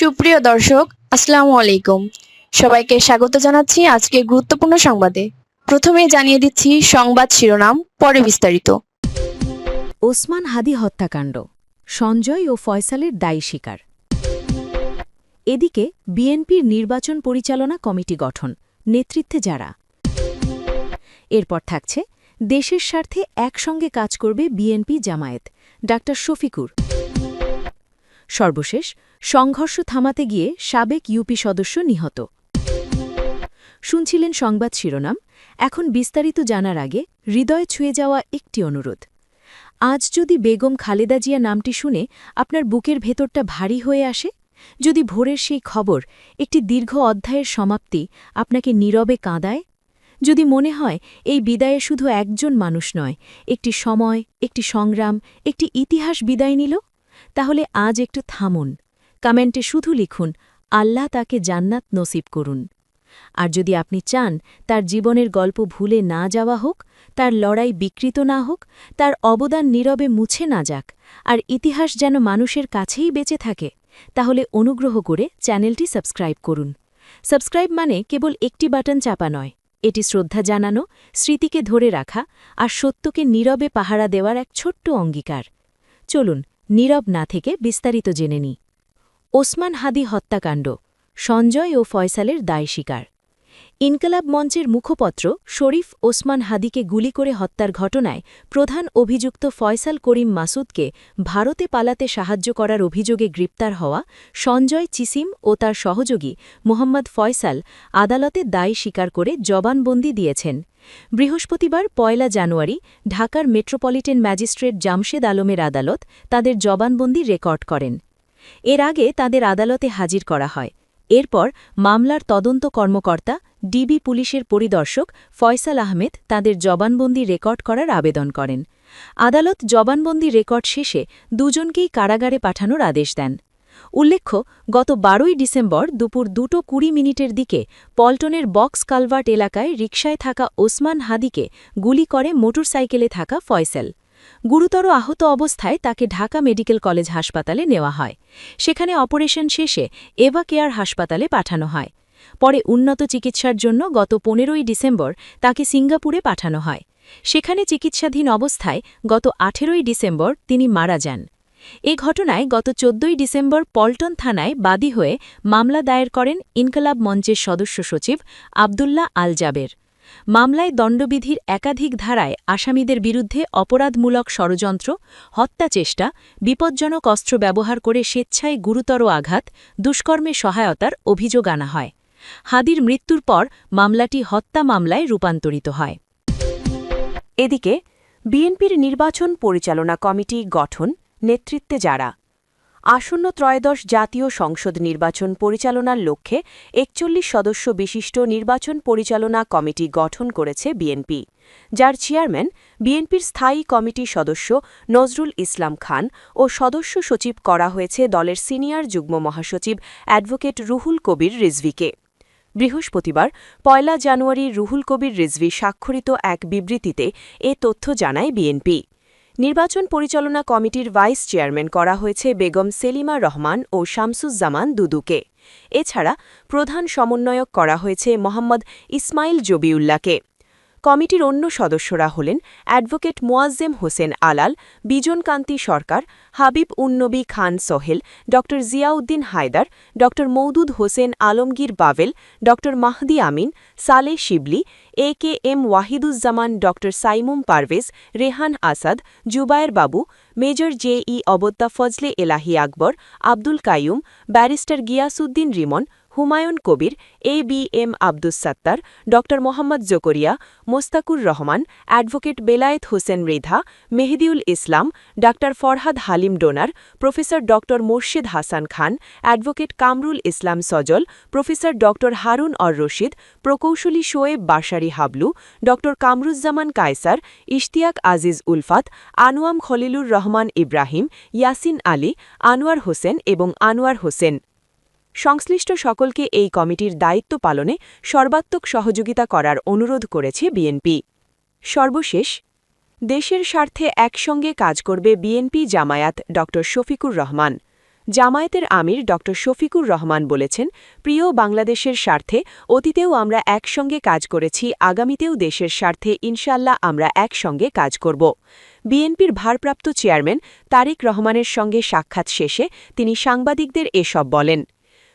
সুপ্রিয় দর্শক, আসসালামু আলাইকুম। সবাইকে স্বাগত জানাচ্ছি আজকে গুরুত্বপূর্ণ সংবাদে। প্রথমে জানিয়ে দিচ্ছি সংবাদ শিরোনাম, পরে বিস্তারিত। ওসমান হাদি হত্যাকাণ্ড, সঞ্জয় ও ফয়সালের দায়ী স্বীকার এদিকে বিএনপির নির্বাচন পরিচালনা কমিটি গঠন, নেতৃত্বে যারা। এরপর থাকছে, দেশের স্বার্থে একসঙ্গে কাজ করবে বিএনপি জামায়াত, ডাক্তার শফিকুর। সর্বশেষ সংঘর্ষ থামাতে গিয়ে সাবেক ইউপি সদস্য নিহত। শুনছিলেন সংবাদ শিরোনাম। এখন বিস্তারিত জানার আগে হৃদয় ছুঁয়ে যাওয়া একটি অনুরোধ। আজ যদি বেগম খালেদা জিয়া নামটি শুনে আপনার বুকের ভেতরটা ভারী হয়ে আসে, যদি ভোরের সেই খবর একটি দীর্ঘ অধ্যায়ের সমাপ্তি আপনাকে নীরবে কাঁদায়, যদি মনে হয় এই বিদায়ে শুধু একজন মানুষ নয়, একটি সময়, একটি সংগ্রাম, একটি ইতিহাস বিদায় নিল, তাহলে আজ একটু থামুন। কমেন্টে শুধু লিখুন, আল্লাহ তাকে জান্নাত নসিব করুন। আর যদি আপনি চান তার জীবনের গল্প ভুলে না যাওয়া হোক, তার লড়াই বিকৃত না হোক, তার অবদান নীরবে মুছে না যাক, আর ইতিহাস যেন মানুষের কাছেই বেঁচে থাকে, তাহলে অনুগ্রহ করে চ্যানেলটি সাবস্ক্রাইব করুন। সাবস্ক্রাইব মানে কেবল একটি বাটন চাপা নয়, এটি শ্রদ্ধা জানানো, স্মৃতিকে ধরে রাখা, আর সত্যকে নীরবে পাহারা দেওয়ার এক ছোট্ট অঙ্গীকার। চলুন, নীরব না থেকে বিস্তারিত জেনে নিই। ওসমান হাদি হত্যাকাণ্ড, সঞ্জয় ও ফয়সালের দায় স্বীকার। ইনকলাব মঞ্চের মুখপত্র শরীফ ওসমান হাদিকে গুলি করে হত্যার ঘটনায় প্রধান অভিযুক্ত ফয়সাল করিম মাসুদকে ভারতে পালাতে সাহায্য করার অভিযোগে গ্রেপ্তার হওয়া সঞ্জয় চিসিম ও তার সহযোগী মোহাম্মদ ফয়সাল আদালতে দায় স্বীকার করে জবানবন্দি দিয়েছেন। বৃহস্পতিবার পয়লা জানুয়ারি ঢাকার মেট্রোপলিটন ম্যাজিস্ট্রেট জামশেদ আলমের আদালত তাদের জবানবন্দি রেকর্ড করেন। এর আগে তাদের আদালতে হাজির করা হয়। এরপর মামলার তদন্ত কর্মকর্তা, ডিবি পুলিশের পরিদর্শক ফয়সাল আহমেদ তাদের জবানবন্দি রেকর্ড করার আবেদন করেন। আদালত জবানবন্দি রেকর্ড শেষে দুজনকেই কারাগারে পাঠানোর আদেশ দেন। উল্লেখ্য, গত বারোই ডিসেম্বর দুপুর দুটো কুড়ি মিনিটের দিকে পল্টনের বক্স কালভার্ট এলাকায় রিকশায় থাকা ওসমান হাদিকে গুলি করে মোটরসাইকেলে থাকা ফয়সাল। গুরুতর আহত অবস্থায় তাকে ঢাকা মেডিকেল কলেজ হাসপাতালে নেওয়া হয়। সেখানে অপারেশন শেষে এভা কেয়ার হাসপাতালে পাঠানো হয়। পরে উন্নত চিকিৎসার জন্য গত পনেরোই ডিসেম্বর তাকে সিঙ্গাপুরে পাঠানো হয়। সেখানে চিকিৎসাধীন অবস্থায় গত আঠেরোই ডিসেম্বর তিনি মারা যান। এ ঘটনায় গত চোদ্দই ডিসেম্বর পল্টন থানায় বাদী হয়ে মামলা দায়ের করেন ইনকলাব মঞ্চের সদস্য সচিব আবদুল্লাহ আল জাবের। মামলায় দণ্ডবিধির একাধিক ধারায় আসামিদের বিরুদ্ধে অপরাধমূলক ষড়যন্ত্র হত্যাচেষ্টা বিপজ্জনক অস্ত্র ব্যবহার করে স্বেচ্ছায় গুরুতর আঘাত, দুষ্কর্মে সহায়তার অভিযোগ আনা হয়। হাদির মৃত্যুর পর মামলাটি হত্যা মামলায় রূপান্তরিত হয়। এদিকে, বিএনপির নির্বাচন পরিচালনা কমিটি গঠন, নেতৃত্বে যারা আসন্ন ত্রয়োদশ জাতীয় সংসদ নির্বাচন পরিচালনার লক্ষ্যে একচল্লিশ সদস্য বিশিষ্ট নির্বাচন পরিচালনা কমিটি গঠন করেছে বিএনপি। যার চেয়ারম্যান বিএনপির স্থায়ী কমিটি সদস্য নজরুল ইসলাম খান ও সদস্য সচিব করা হয়েছে দলের সিনিয়র যুগ্ম মহাসচিব অ্যাডভোকেট রুহুল কবির রিজভিকে। বৃহস্পতিবার, পয়লা জানুয়ারি রুহুল কবির রিজভি স্বাক্ষরিত এক বিবৃতিতে এ তথ্য জানায় বিএনপি। নির্বাচন পরিচালনা কমিটির ভাইস চেয়ারম্যান করা হয়েছে বেগম সেলিমা রহমান ও শামসুজ্জামান দুদুকে। এছাড়া প্রধান সমন্বয়ক করা হয়েছে মোহাম্মদ ইসমাইল জবিউল্লাহকে। কমিটির অন্য সদস্যরা হলেন অ্যাডভোকেট মোয়াজ্জেম হোসেন আলাল, বিজনকান্তি সরকার, হাবিব উন্নবী খান সোহেল ড জিয়াউদ্দিন হায়দার ড Moudud Hossain Alamgir বাভেল Dr Mahdi Amin, Saleh Shibli, A K M Wahiduzzaman Dr Saimum Parvez, Rehan Asad, Zubair Babu, major J E অবদ্দা Fazle Elahi Akbar, Abdul Qayyum, barrister Giasuddin Rimon Humayun Kabir, A B M Abdus Sattar Dr Mohammad Zakaria, Mostakur Rahman, advocate Belayet Hossain Redha, Mehediul Islam Dr Farhad Halim Donar, professor Dr Morshed Hasan Khan, advocate Kamrul Islam Sajal, professor Dr Harun Or Rashid, প্রকৌশলী শোয়েব বাসারি হাবলু ড কামরুজ্জামান কায়সার, ইশতিয়াক আজিজ উলফাত, আনোয়াম খলিলুর রহমান ইব্রাহিম, ইয়াসিন আলী, আনোয়ার হোসেন এবং আনোয়ার হোসেন। সংশ্লিষ্ট সকলকে এই কমিটির দায়িত্ব পালনে সর্বাত্মক সহযোগিতা করার অনুরোধ করেছে বিএনপি। সর্বশেষ, দেশের স্বার্থে একসঙ্গে কাজ করবে বিএনপি জামায়াত ড শফিকুর রহমান। জামায়াতের আমির ড শফিকুর রহমান বলেছেন, প্রিয় বাংলাদেশের স্বার্থে অতীতেও আমরা একসঙ্গে কাজ করেছি, আগামীতেও দেশের স্বার্থে ইনশাল্লাহ আমরা একসঙ্গে কাজ করব। বিএনপির ভারপ্রাপ্ত চেয়ারম্যান তারেক রহমানের সঙ্গে সাক্ষাৎ শেষে তিনি সাংবাদিকদের এসব বলেন।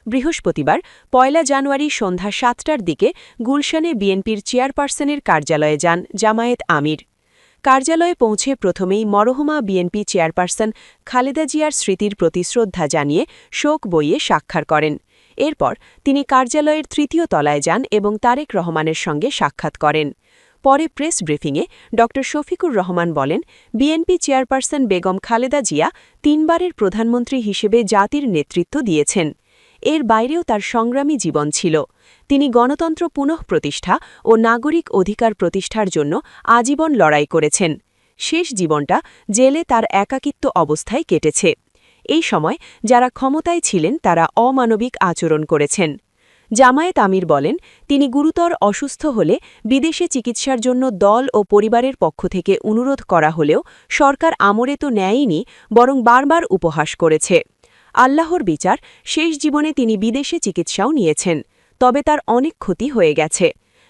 বৃহস্পতিবার, পয়লা জানুয়ারি সন্ধ্যা সাতটার দিকে গুলশানে বিএনপির চেয়ারপারসনের কার্যালয়ে যান জামায়েত আমির। কার্যালয়ে পৌঁছে প্রথমেই মরহুমা বিএনপি চেয়ারপারসন খালেদা জিয়ার স্মৃতির প্রতি শ্রদ্ধা জানিয়ে শোক বইয়ে স্বাক্ষর করেন। এরপর তিনি কার্যালয়ের তৃতীয় তলায় যান এবং তারেক রহমানের সঙ্গে সাক্ষাৎ করেন। পরে প্রেস ব্রিফিংয়ে ড. শফিকুর রহমান বলেন, বিএনপি চেয়ারপারসন বেগম খালেদা জিয়া তিনবারের প্রধানমন্ত্রী হিসেবে জাতির নেতৃত্ব দিয়েছেন। এর বাইরেও তার সংগ্রামী জীবন ছিল। তিনি গণতন্ত্র পুনঃপ্রতিষ্ঠা ও নাগরিক অধিকার প্রতিষ্ঠার জন্য আজীবন লড়াই করেছেন। শেষ জীবনটা জেলে তার একাকিত্ব অবস্থায় কেটেছে। এই সময় যারা ক্ষমতায় ছিলেন তারা অমানবিক আচরণ করেছেন। জামায়াত আমির বলেন, তিনি গুরুতর অসুস্থ হলে বিদেশে চিকিৎসার জন্য দল ও পরিবারের পক্ষ থেকে অনুরোধ করা হলেও সরকার আমরে তো নেয়নি, বরং বারবার উপহাস করেছে। আল্লাহর বিচার, শেষ জীবনে তিনি বিদেশে চিকিৎসাও নিয়েছেন। তবে তার অনেক ক্ষতি হয়ে গেছে।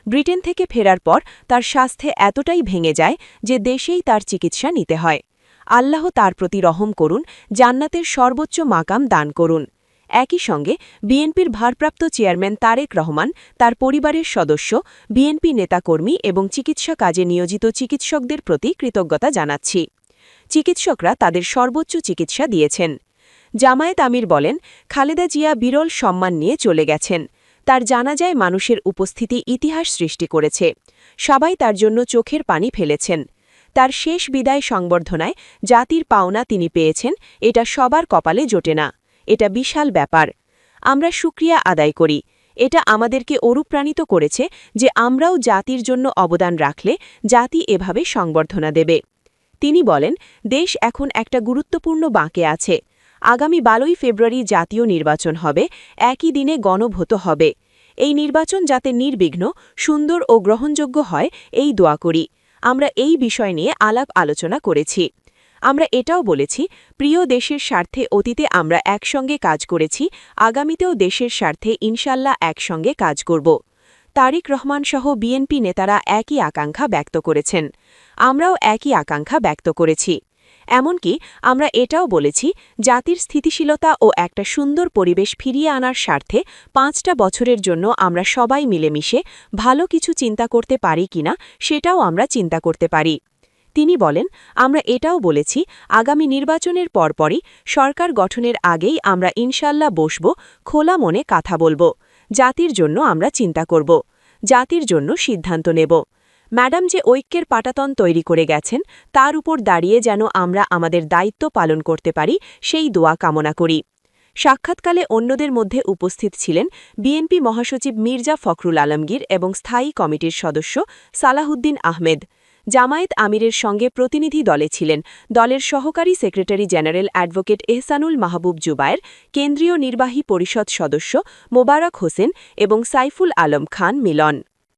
ব্রিটেন থেকে ফেরার পর তার স্বাস্থ্যে এতটাই ভেঙে যায় যে দেশেই তার চিকিৎসা নিতে হয়। আল্লাহ তার প্রতি রহম করুন, জান্নাতের সর্বোচ্চ মাকাম দান করুন। একই সঙ্গে বিএনপির ভারপ্রাপ্ত চেয়ারম্যান তারেক রহমান, তার পরিবারের সদস্য, বিএনপি নেতাকর্মী এবং চিকিৎসা কাজে নিয়োজিত চিকিৎসকদের প্রতি কৃতজ্ঞতা জানাচ্ছি। চিকিৎসকরা তাদের সর্বোচ্চ চিকিৎসা দিয়েছেন। জামায়াত আমির বলেন, খালেদা জিয়া বিরল সম্মান নিয়ে চলে গেছেন। তার জানাজায় মানুষের উপস্থিতি ইতিহাস সৃষ্টি করেছে। সবাই তার জন্য চোখের পানি ফেলেছেন। তার শেষ বিদায় সংবর্ধনায় জাতির পাওনা তিনি পেয়েছেন, এটা সবার কপালে জোটে না। এটা বিশাল ব্যাপার। আমরা সুক্রিয়া আদায় করি। এটা আমাদেরকে অনুপ্রাণিত করেছে যে আমরাও জাতির জন্য অবদান রাখলে জাতি এভাবে সংবর্ধনা দেবে। তিনি বলেন, দেশ এখন একটা গুরুত্বপূর্ণ বাঁকে আছে। আগামী বারোই ফেব্রুয়ারি জাতীয় নির্বাচন হবে, একই দিনে গণভোট হবে। এই নির্বাচন যাতে নির্বিঘ্ন, সুন্দর ও গ্রহণযোগ্য হয়, এই দোয়া করি। আমরা এই বিষয় নিয়ে আলাপ আলোচনা করেছি। আমরা এটাও বলেছি, প্রিয় দেশের স্বার্থে অতীতে আমরা একসঙ্গে কাজ করেছি, আগামীতেও দেশের স্বার্থে ইনশাল্লাহ একসঙ্গে কাজ করব। তারিক রহমান সহ বিএনপি নেতারা একই আকাঙ্ক্ষা ব্যক্ত করেছেন। আমরাও একই আকাঙ্ক্ষা ব্যক্ত করেছি। এমনকি আমরা এটাও বলেছি, জাতির স্থিতিশীলতা ও একটা সুন্দর পরিবেশ ফিরিয়ে আনার স্বার্থে পাঁচটা বছরের জন্য আমরা সবাই মিলেমিশে ভালো কিছু চিন্তা করতে পারি কিনা সেটাও আমরা চিন্তা করতে পারি। তিনি বলেন, আমরা এটাও বলেছি, আগামী নির্বাচনের পরপরই সরকার গঠনের আগেই আমরা ইনশাল্লাহ বসব, খোলা মনে কথা বলব। জাতির জন্য আমরা চিন্তা করব। জাতির জন্য সিদ্ধান্ত নেব। ম্যাডাম যে ঐক্যের পাটাতন তৈরি করে গেছেন, তার উপর দাঁড়িয়ে যেন আমরা আমাদের দায়িত্ব পালন করতে পারি, সেই দোয়া কামনা করি। সাক্ষাৎকালে অন্যদের মধ্যে উপস্থিত ছিলেন বিএনপি মহাসচিব মির্জা ফখরুল আলমগীর এবং স্থায়ী কমিটির সদস্য সালাহুদ্দিন আহমেদ। জামায়াত আমিরের সঙ্গে প্রতিনিধি দলে ছিলেন দলের সহকারী secretary general advocate Ehsanul Mahbub Zubair, কেন্দ্রীয় নির্বাহী পরিষদ সদস্য মোবারক হোসেন এবং সাইফুল আলম খান মিলন।